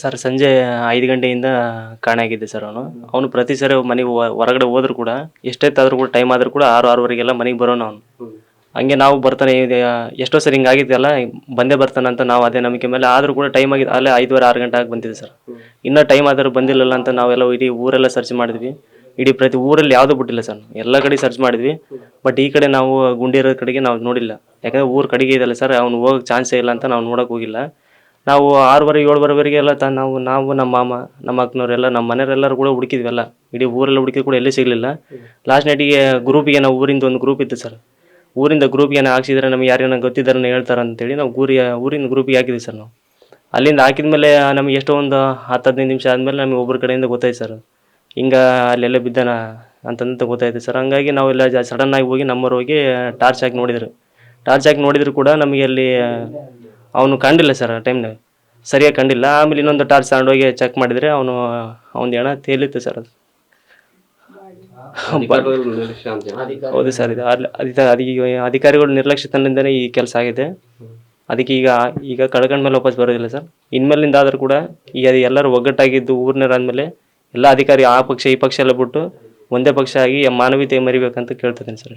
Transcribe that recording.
Sir ಸಂಜೆ ಐದು ಗಂಟೆಯಿಂದ ಕಾಣಾಗಿದ್ದೆ ಸರ್ ಅವನು. ಅವನು ಪ್ರತಿ ಸರಿ ಮನೆಗೆ ಹೊರಗಡೆ ಹೋದ್ರು ಕೂಡ ಎಷ್ಟೊತ್ತಾದ್ರೂ ಕೂಡ ಟೈಮ್ ಆದ್ರೂ ಕೂಡ ಆರು ಆರೂವರೆಗೆಲ್ಲ ಮನೆಗೆ ಬರೋಣ ಅವನು. ಹಂಗೆ ನಾವು ಬರ್ತಾನೆ ಇದೆ ಎಷ್ಟೋ ಸರಿ ಹಿಂಗೆ ಆಗಿದ್ದೆಲ್ಲ ಬಂದೇ ಬರ್ತಾನೆ ಅಂತ ನಾವು ಅದೇ ನಂಬಿಕೆ ಮೇಲೆ ಆದರೂ ಕೂಡ ಟೈಮ್ ಆಗಿದೆ ಅಲ್ಲೇ ಐದುವರೆ ಆರು ಗಂಟೆ ಆಗಿ ಬಂದಿದೆ ಸರ್. ಇನ್ನೂ ಟೈಮ್ ಆದರೂ ಬಂದಿಲ್ಲಲ್ಲ ಅಂತ ನಾವೆಲ್ಲ ಇಡೀ ಊರೆಲ್ಲ ಸರ್ಚ್ ಮಾಡಿದ್ವಿ. ಇಡೀ ಪ್ರತಿ ಊರಲ್ಲಿ ಯಾವುದು ಬಿಟ್ಟಿಲ್ಲ ಸರ್. ಎಲ್ಲ ಕಡೆ ಸರ್ಚ್ ಮಾಡಿದ್ವಿ. ಬಟ್ ಈ ಕಡೆ ನಾವು ಗುಂಡಿರೋ ಕಡೆಗೆ ನಾವು ನೋಡಿಲ್ಲ. ಯಾಕಂದ್ರೆ ಊರು ಕಡೆಗೆ ಇದೆಯಲ್ಲ ಸರ್ ಅವ್ನು ಹೋಗೋಕ್ಕೆ ಚಾನ್ಸೇ ಇಲ್ಲ ಅಂತ ನಾವು ನೋಡೋಕೆ ಹೋಗಿಲ್ಲ. ನಾವು ಆರೂವರೆ ಏಳುವರೆವರೆಗೆ ಎಲ್ಲ ತ, ನಾವು ನಾವು ನಮ್ಮ ಮಾಮ, ನಮ್ಮ ಅಕ್ಕನವರೆಲ್ಲ, ನಮ್ಮ ಮನೆಯವರೆಲ್ಲರೂ ಕೂಡ ಹುಡುಕಿದ್ವೆಲ್ಲ. ಇಡೀ ಊರೆಲ್ಲ ಹುಡುಕಿದ್ರು ಕೂಡ ಎಲ್ಲೇ ಸಿಗಲಿಲ್ಲ. ಲಾಸ್ಟ್ ನೈಟಿಗೆ ಗ್ರೂಪಿಗೆ ನಾವು ಊರಿಂದ ಒಂದು ಗ್ರೂಪ್ ಇತ್ತು ಸರ್. ಊರಿಂದ ಗ್ರೂಪ್ಗೆ ಏನೋ ಹಾಕ್ಸಿದ್ರೆ, ನಮ್ಗೆ ಯಾರೇನೋ ಗೊತ್ತಿದ್ದಾರನ್ನ ಹೇಳ್ತಾರೆ ಅಂತೇಳಿ ನಾವು ಊರಿಗೆ ಊರಿನ ಗ್ರೂಪಿಗೆ ಹಾಕಿದ್ವಿ ಸರ್ ನಾವು. ಅಲ್ಲಿಂದ ಹಾಕಿದ್ಮೇಲೆ ನಮಗೆ ಎಷ್ಟೋ ಒಂದು ಹತ್ತು, ಹದಿನೈದು ನಿಮಿಷ ಆದಮೇಲೆ ನಮಗೆ ಒಬ್ಬರ ಕಡೆಯಿಂದ ಗೊತ್ತಾಯ್ತು ಸರ್. ಹಿಂಗೆ ಅಲ್ಲೆಲ್ಲ ಬಿದ್ದಾನ ಅಂತಂತ ಗೊತ್ತಾಯ್ತು ಸರ್. ಹಂಗಾಗಿ ನಾವೆಲ್ಲ ಜ ಸಡನ್ನಾಗಿ ಹೋಗಿ ನಮ್ಮವ್ರು ಹೋಗಿ ಟಾರ್ಚ್ ಹಾಕಿ ನೋಡಿದ್ರು. ಟಾರ್ಚ್ ಹಾಕಿ ನೋಡಿದ್ರು ಕೂಡ ನಮಗೆ ಅಲ್ಲಿ, ಅವನು ಕಂಡಿಲ್ಲ ಸರ್ ಆ ಟೈಮ್ನಾಗ ಸರಿಯಾಗಿ ಕಂಡಿಲ್ಲ. ಆಮೇಲೆ ಇನ್ನೊಂದು ಟಾರ್ಚ್ ತಗೊಂಡೋಗಿ ಚೆಕ್ ಮಾಡಿದರೆ ಅವನು ಅವನ ಹೆಣ ತೇಲಿತ್ತು ಸರ್ ಅದು. ಹೌದು ಸರ್ ಇದು ಅಧಿಕಾರಿಗಳು ನಿರ್ಲಕ್ಷ್ಯತನದಿಂದನೇ ಈ ಕೆಲಸ ಆಗಿದೆ. ಅದಕ್ಕೆ ಈಗ ಈಗ ಕಳ್ಕೊಂಡ ಮೇಲೆ ವಾಪಸ್ ಬರೋದಿಲ್ಲ ಸರ್ ಇನ್ಮೇಲಿಂದ ಆದರೂ ಕೂಡ ಈಗ ಎಲ್ಲರೂ ಒಗ್ಗಟ್ಟಾಗಿದ್ದು ಊರಿನರಾದ್ಮೇಲೆ ಎಲ್ಲ ಅಧಿಕಾರಿ ಆ ಪಕ್ಷ ಈ ಪಕ್ಷ ಎಲ್ಲ ಬಿಟ್ಟು ಒಂದೇ ಪಕ್ಷ ಆಗಿ ಮಾನವೀಯತೆ ಮರಿಬೇಕಂತ ಕೇಳ್ತಿದ್ದೀನಿ ಸರ್